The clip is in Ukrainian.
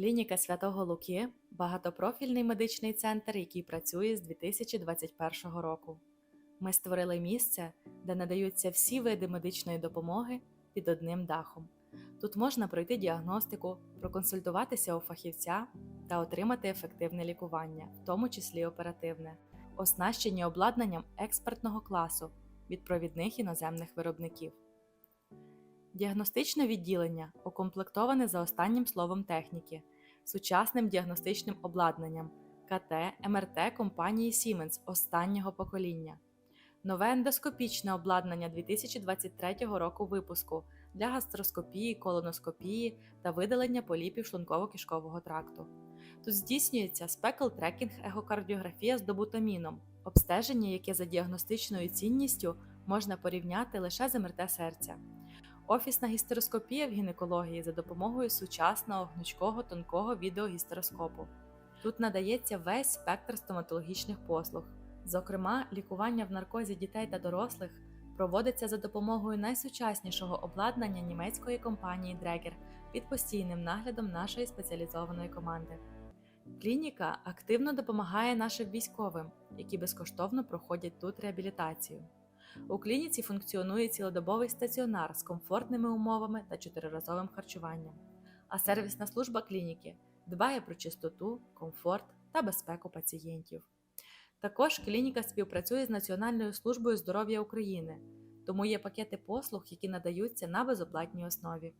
Клініка Святого Луки багатопрофільний медичний центр, який працює з 2021 року. Ми створили місце, де надаються всі види медичної допомоги під одним дахом. Тут можна пройти діагностику, проконсультуватися у фахівця та отримати ефективне лікування, в тому числі оперативне, оснащені обладнанням експертного класу від провідних іноземних виробників. Діагностичне відділення укомплектоване за останнім словом техніки, сучасним діагностичним обладнанням КТ, МРТ компанії Siemens останнього покоління, нове ендоскопічне обладнання 2023 року випуску для гастроскопії, колоноскопії та видалення поліпів шлунково-кишкового тракту. Тут здійснюється спекл-трекінг егокардіографія з добутаміном, обстеження, яке за діагностичною цінністю можна порівняти лише з МРТ серця. Офісна гістероскопія в гінекології за допомогою сучасного гнучкого тонкого відеогістероскопу. Тут надається весь спектр стоматологічних послуг. Зокрема, лікування в наркозі дітей та дорослих проводиться за допомогою найсучаснішого обладнання німецької компанії Dräger під постійним наглядом нашої спеціалізованої команди. Клініка активно допомагає нашим військовим, які безкоштовно проходять тут реабілітацію. У клініці функціонує цілодобовий стаціонар з комфортними умовами та чотириразовим харчуванням. А сервісна служба клініки дбає про чистоту, комфорт та безпеку пацієнтів. Також клініка співпрацює з Національною службою здоров'я України, тому є пакети послуг, які надаються на безоплатній основі.